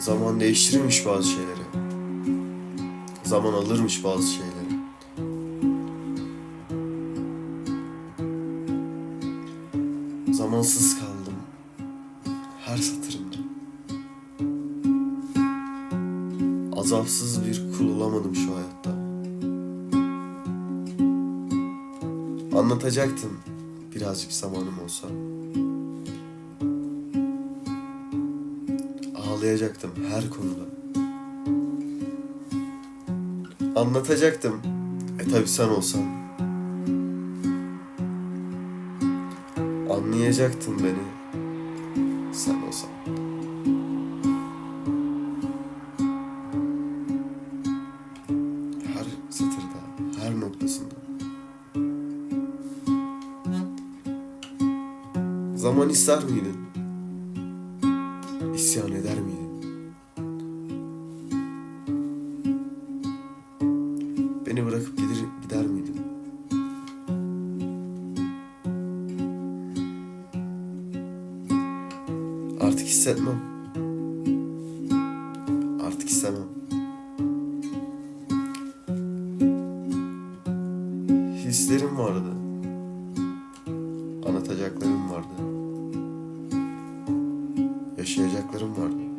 Zaman değiştirirmiş bazı şeyleri. Zaman alırmış bazı şeyleri. Zamansız kaldım her satırımda. Azapsız bir kul olamadım şu hayatta. Anlatacaktım birazcık zamanım olsa. Ağlayacaktım her konuda. Anlatacaktım. E tabi sen olsan. Anlayacaktın beni. Sen olsan. Her satırda, her noktasında. Zaman ister miydin? İsyan eder miydin? Beni bırakıp gider, gider miydin? Artık hissetmem. Artık istemem. Hislerim vardı. Anlatacaklarım vardı. Yaşayacaklarım vardı.